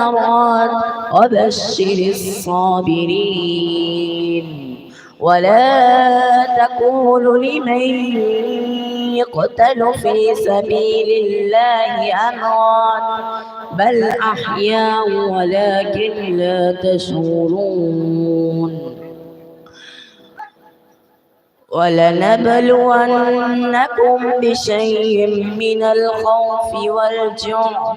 الثمرات وبشر الصابرين. ولا تقولوا لمن يقتل في سبيل الله أموات بل أحياء ولكن لا تشعرون. ولنبلونكم بشيء من الخوف والجوع.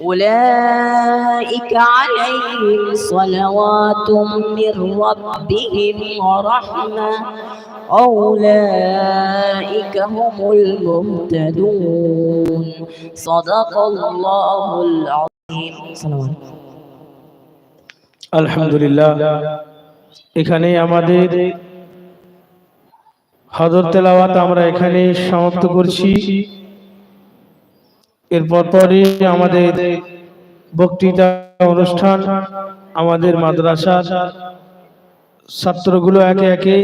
أولئك عليهم صلوات من ربهم ورحمة أولئك هم المهتدون صدق الله العظيم صلوات আলহামদুলিল্লাহ এখানে আমাদের হজর তেলাওয়াত আমরা এখানে সমাপ্ত করছি এরপর পরে আমাদের বক্তৃতা অনুষ্ঠান, আমাদের মাদ্রাসার ছাত্রগুলো একে একে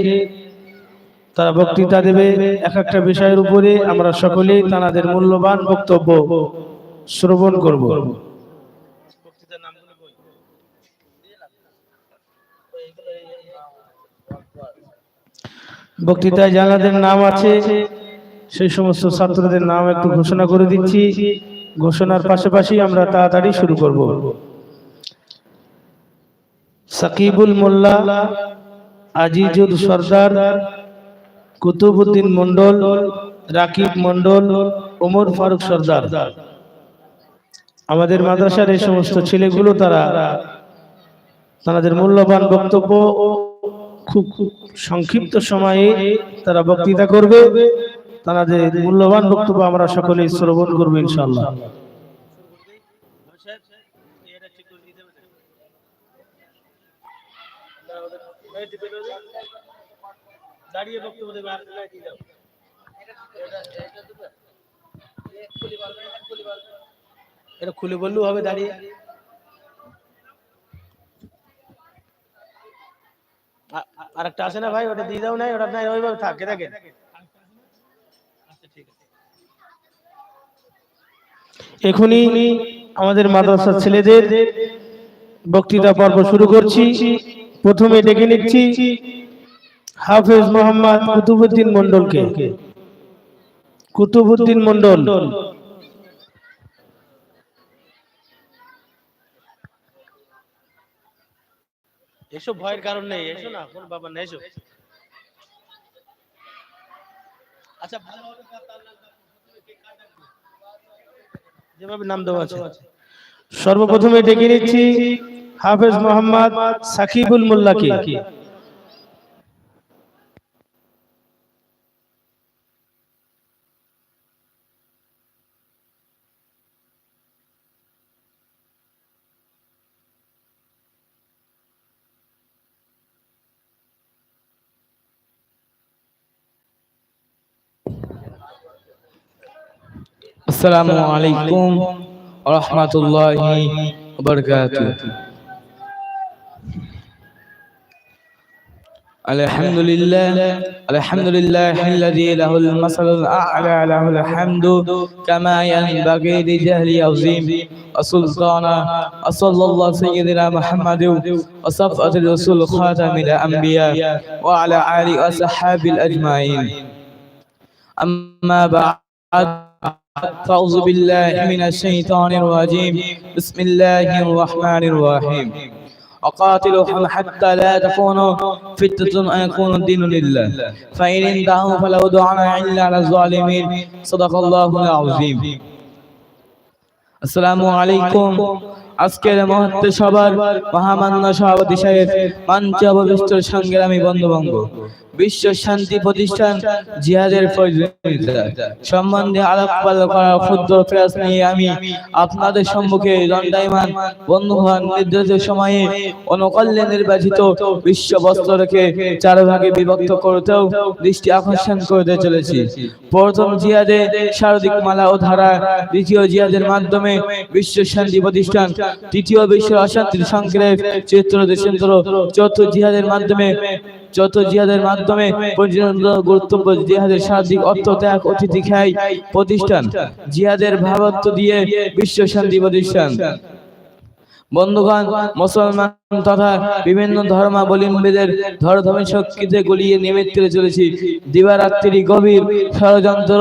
তারা বক্তৃতা দেবে। এক একটা বিষয়ের উপরে আমরা সকলেই তাদের মূল্যবান বক্তব্য শ্রবণ করব। বক্তৃতায় যাদের নাম আছে। সেই সমস্ত ছাত্রদের নাম একটু ঘোষণা করে দিচ্ছি। ঘোষণার পাশাপাশি আমরা তাড়াতাড়ি শুরু করব। সাকিবুল মোল্লা, আজিজুল সর্দার কুতুবুদ্দিন মন্ডল রাকিব মন্ডল ওমর ফারুক সর্দার। আমাদের মাদ্রাসার এই সমস্ত ছেলেগুলো তারা, তাদের মূল্যবান বক্তব্য খুব খুব সংক্ষিপ্ত সময়ে তারা বক্তৃতা করবে। তাদের মূল্যবান বক্তব্য আমরা সকলে শ্রবণ করব ইনশাল্লাহ এটা খুলে বললেও হবে, দাঁড়িয়ে। আ- আ- আরেকটা আছে না ভাই? ওটা দিয়ে দাও নাই, ওটা নাই, ওইভাবে থাকে, দেখেন। এখনই আমাদের মাদ্রাসার ছেলেদের বক্তৃতা পর্ব শুরু করছি। প্রথমে ডেকে নিচ্ছি হাফেজ মোহাম্মদ কুতুবুদ্দিন মন্ডলকে কুতুবুদ্দিন মন্ডল এসব ভয়ের কারণ নেই, এসো না, কোন বাবা নেই, এসো। আচ্ছা ভালোভাবে কার তার নাম ডাকো, প্রথমে কে কার ডাকবে? যেভাবে নাম দেওয়া আছে। সর্বপ্রথমে ডেকে নিচ্ছি হাফেজ মোহাম্মদ সাকিবুল মোল্লাকে। السلام عليكم ورحمة الله وبركاته. الحمد لله الحمد لله الذي له المثل الأعلى له الحمد كما ينبغي لجهل عظيم وسلطانا وصلى الله سيدنا محمد وصفة الرسول خاتم الأنبياء وعلى آله وصحابه الأجمعين. أما بعد أعوذ بالله من الشيطان الرجيم بسم الله الرحمن الرحيم وقاتلهم حتى لا تكونوا فتنة أن يكون الدين لله فإن انتهوا فلو دعنا إلا على الظالمين صدق الله العظيم السلام عليكم আজকের মহত্ব সবার মহামান্য সভাপতি সাহেব, মঞ্চ অবশিষ্ট সংগ্রামী বন্ধুবঙ্গ, বিশ্ব শান্তি প্রতিষ্ঠান জিহাদের সম্বন্ধে আলাপ করার ক্ষুদ্র প্রয়াস নিয়ে আমি আপনাদের সম্মুখে দণ্ডায়মান বন্ধুবান নির্ধারিত সময়ে অনুকল্যে নির্বাচিত বিশ্ব বস্ত্রকে চার ভাগে বিভক্ত করতেও দৃষ্টি আকর্ষণ করতে চলেছি। প্রথম জিহাদে শারদিক মালা ও ধারা, দ্বিতীয় জিহাদের মাধ্যমে বিশ্ব শান্তি প্রতিষ্ঠান তৃতীয় বিশ্ব অশান্তির সংক্ষেপ চিত্র দেশান্তর চতুর্থ জিহাদের মাধ্যমে চতুর্থ জিহাদের মাধ্যমে গুরুত্বপূর্ণ জিহাদের সার্বিক অর্থ ত্যাগ, অতিথি খাই প্রতিষ্ঠান। জিহাদের ভাবত্ব দিয়ে বিশ্ব শান্তি প্রতিষ্ঠান। বন্ধুগণ, মুসলমান তথা বিভিন্ন ধর্মাবলম্বীদের ধর্মধর্মী শক্তিতে গলিয়ে নিমিত্তে চলেছি। দিবারাত্রি গভীর ষড়যন্ত্র,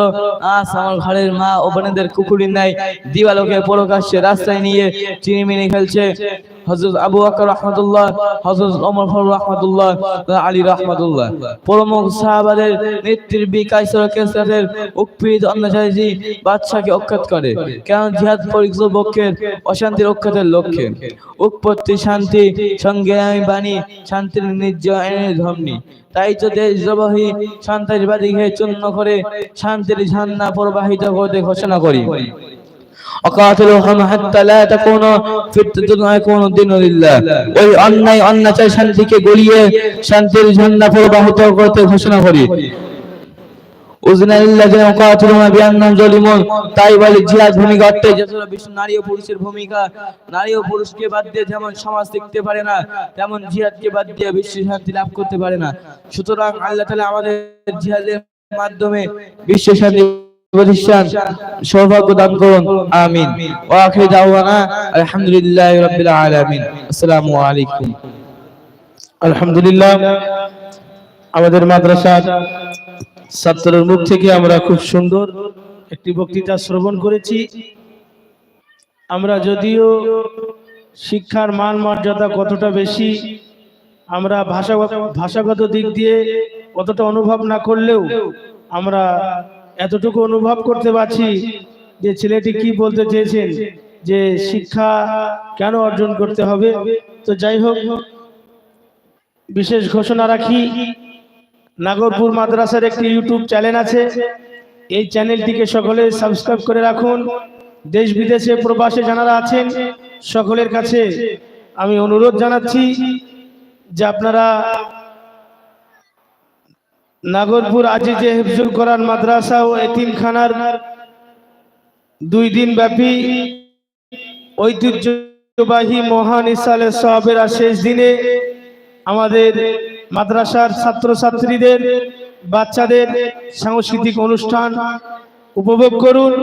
আজ আমার ঘরের মা ও বোনেদের কুকুরি নাই। দিবালোকে প্রকাশ্যে রাস্তায় নিয়ে চিনিমিনি খেলছে। হজরত আবু বকর রহমতুল্লাহ হজরত অমর ফারুক রহমতুল্লাহ আলী রহমতুল্লাহ। প্রমুখ সাহাবাদের নেত্রীর বিকাশের উৎপীড়িত অন্যাচারী বাদশাকে অক্ষত করে। কেন জিহাদ পক্ষের অশান্তির অক্ষতের লক্ষ্যে? উৎপত্তি, শান্তি সঙ্গে আমি বাণী, শান্তির নির্জনের ধর্মী তাই তো দেশদ্রোহী সন্ত্রাসবাদীকে চূর্ণ করে শান্তির ঝান্না প্রবাহিত করতে ঘোষণা করি। অকাতিলুহুম হাত্তা লা তাকুনা ফিতনাতুন ইয়াকুনা দীনু লিল্লাহ ওই অন্যায় অন্যাচার শান্তিকে গলিয়ে শান্তির ঝান্ডা প্রবাহিত করতে ঘোষণা করি। নারী ও পুরুষের ভূমিকা, নারী ও পুরুষকে বাদ দিয়ে যেমন সমাজ পারে না, তেমন বাদ দিয়ে বিশ্ব শান্তি লাভ করতে পারে না। সুতরাং আল্লাহ আমাদের মাধ্যমে বিশ্ব শান্তি প্রতিষ্ঠান সৌভাগ্য দান করুন। আমিন। ওয়া আখির দাওয়ানা, আলহামদুলিল্লাহি রাব্বিল আলামিন। আসসালামু আলাইকুম। আলহামদুলিল্লাহ, আমাদের মাদ্রাসার ছাত্রের মুখ থেকে আমরা খুব সুন্দর একটি বক্তৃতা শ্রবণ করেছি। আমরা যদিও শিক্ষার মান মর্যাদা কতটা বেশি, আমরা ভাষা ভাষাগত দিক দিয়ে কতটা অনুভব না করলেও আমরা এতটুকু অনুভব করতে পারছি যে ছেলেটি কি বলতে চেয়েছেন, যে শিক্ষা কেন অর্জন করতে হবে? তো যাই হোক, বিশেষ ঘোষণা রাখি, নাগরপুর মাদ্রাসার একটি ইউটিউব চ্যানেল আছে। এই চ্যানেলটিকে সকলে সাবস্ক্রাইব করে রাখুন। দেশ বিদেশে প্রবাসে যারা আছেন, সকলের কাছে আমি অনুরোধ জানাচ্ছি যে আপনারা নাগরপুর আজিজে হেফজুল কোরআন মাদ্রাসা ও এতিমখানার দুই দিন ব্যাপী ঐতিহ্যবাহী মহান ইসালে সবের শেষ দিনে আমাদের মাদ্রাসার ছাত্রছাত্রীদের, বাচ্চাদের সাংস্কৃতিক অনুষ্ঠান উপভোগ করুন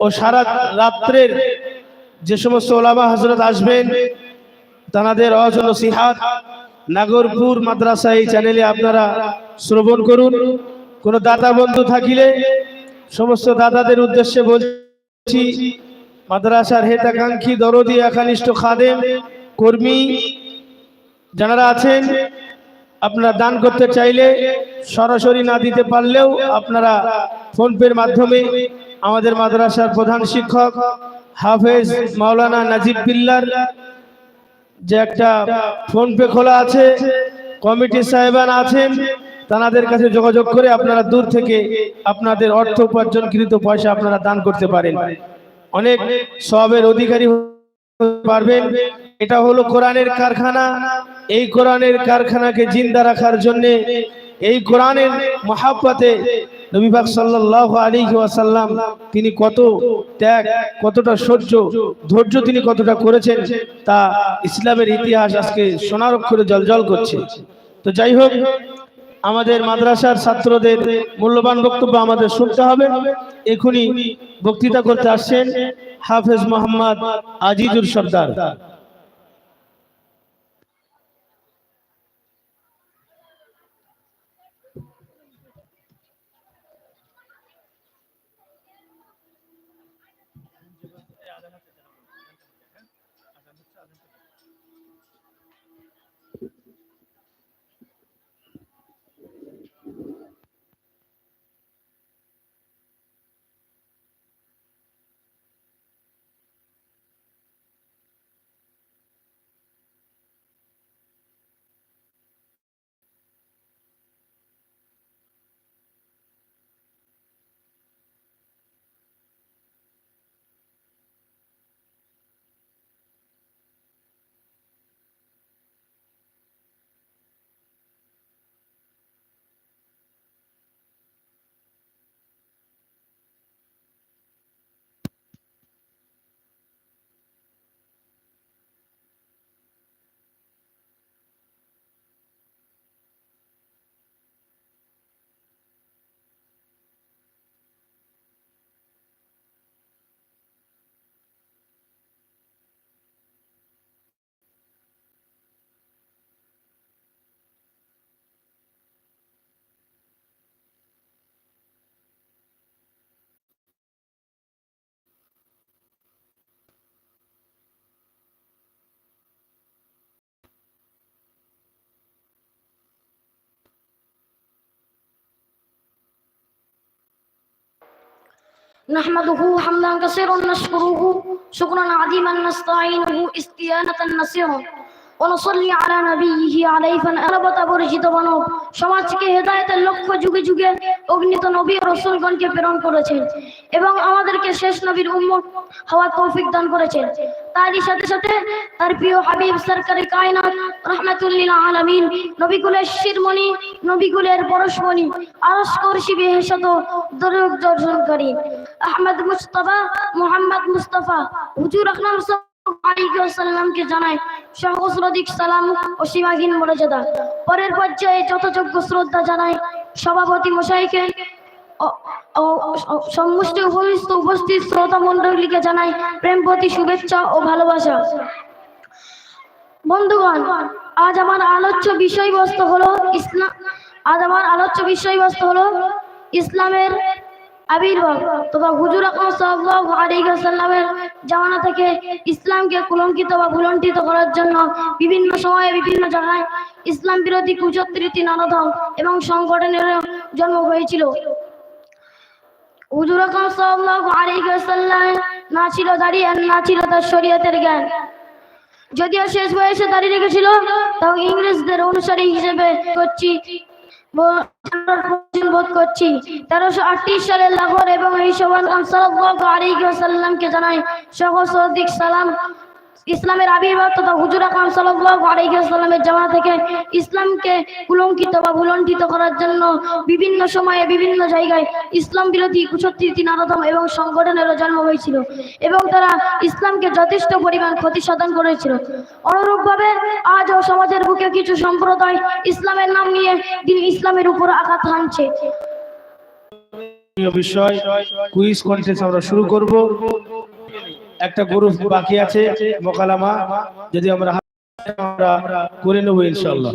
ও সারা রাত্রের যে সমস্ত ওলামা হজরত আসবেন তাদের অজন সিহাত নাগরপুর মাদ্রাসা এই চ্যানেলে আপনারা শ্রবণ করুন। কোন দাতা বন্ধু থাকিলে সমস্ত দাদাদের উদ্দেশ্যে বলছি, মাদ্রাসার হেতাকাঙ্ক্ষী দরদি একানিষ্ঠ খাদেম, কর্মী যারা আছেন, আপনারা দান করতে চাইলে সরাসরি না দিতে পারলেও আপনারা ফোনপের মাধ্যমে আমাদের মাদ্রাসার প্রধান শিক্ষক হাফেজ মাওলানা নাজিব বিল্লার যে একটা ফোনপে খোলা আছে, কমিটি সাহেবান আছেন, তাদের কাছে যোগাযোগ করে আপনারা দূর থেকে আপনাদের অর্থ উপার্জনকৃত পয়সা আপনারা দান করতে পারেন। অনেক সবের অধিকারী পারবেন। এটা হলো কোরআনের কারখানা। এই কোরআনের কারখানাকে জিন্দা রাখার জন্য, এই কোরআনের মহাব্বতে নবী পাক সাল্লাল্লাহু আলাইহি ওয়াসাল্লাম তিনি কত ত্যাগ, কতটা সহ্য, ধৈর্য তিনি কতটা করেছেন তা ইসলামের ইতিহাস আজকে সোনার অক্ষরে জলজল করছে। তো যাই হোক, আমাদের মাদ্রাসার ছাত্রদের মূল্যবান বক্তব্য আমাদের শুনতে হবে। এখনই বক্তৃতা করতে আসছেন হাফেজ মোহাম্মদ আজিজুর সর্দার। نحمده حمدا كثيرا نشكره شكرا عظيما نستعينه استيانة نصيرا. অনুসল্লি আলা নবীহি আলাইফান সমাজকে হেদায়েতের লক্ষ্য যুগে যুগে অগ্নিত নবী রসুলগণকে প্রেরণ করেছেন এবং আমাদেরকে শেষ নবীর উম্মত হওয়ার তৌফিক দান করেছেন। তারই সাথে সাথে তার প্রিয় হাবিব সরকারি কায়নাত রহমাতুল্লিল আলামিন, নবীকুলের শিরমণি, নবীকুলের পরশমণি আরস্কর করশি বিহেশত দরুদ দর্শনকারী। আহমদ মুস্তফা, মোহাম্মদ মুস্তফা, হুজুর আকরাম জানায় সালাম ও সীমাহীন মর্যাদা পরের পর্যায়ে যথাযোগ্য শ্রদ্ধা জানায় সভাপতি মশাইকে। উপস্থিত উপস্থিত শ্রোতা জানাই প্রেমপতি শুভেচ্ছা ও ভালোবাসা। বন্ধুগণ, আজ আমার আলোচ্য বিষয়বস্তু হলো ইসলাম, আজ আমার আলোচ্য বিষয়বস্তু হলো ইসলামের আবির্ভাব তথা হুজুর আকরাম সাল্লাল্লাহু আলাইহি ওয়াসাল্লামের জামানা থেকে ইসলামকে কুলঙ্কিত বা ভুলণ্ঠিত করার জন্য বিভিন্ন সময়ে বিভিন্ন জায়গায় ইসলাম বিরোধী কুচত্রীতি নানাধম এবং সংগঠনের জন্ম হয়েছিল। হুজুর আকরাম সাল্লাল্লাহু আলাইহি ওয়াসাল্লাম না ছিল দাঁড়িয়ে না ছিল তার শরীয়তের জ্ঞান। যদিও শেষ বয়সে দাঁড়িয়ে রেখেছিল, তাও ইংরেজদের অনুসারী হিসেবে করছি বোধ করছি। তেরোশো আটত্রিশ সালে লাহোর এবং এই সমান সাল্লাল্লাহু আলাইহি ওয়াসাল্লামকে জানাই সহস্রাধিক সালাম। ইসলামের আবির্ভাব তথা হুজুর আলাইহি ওয়াসাল্লামের জামানা থেকে ইসলামকে কুলঙ্কিত বা ভুলণ্ঠিত করার জন্য বিভিন্ন সময়ে বিভিন্ন জায়গায় ইসলাম বিরোধী কুচত্রীতি নারদম এবং সংগঠনেরও জন্ম হয়েছিল এবং তারা ইসলামকে যথেষ্ট পরিমাণ ক্ষতি সাধন করেছিল। অনুরূপভাবে আজও সমাজের বুকে কিছু সম্প্রদায় ইসলামের নাম নিয়ে দিন ইসলামের উপর আঘাত হানছে। বিষয় কুইজ কন্টেস্ট আমরা শুরু করব। একটা গরু বাকি আছে মোকালামা যদি আমরা আমরা করে নেব ইনশাল্লাহ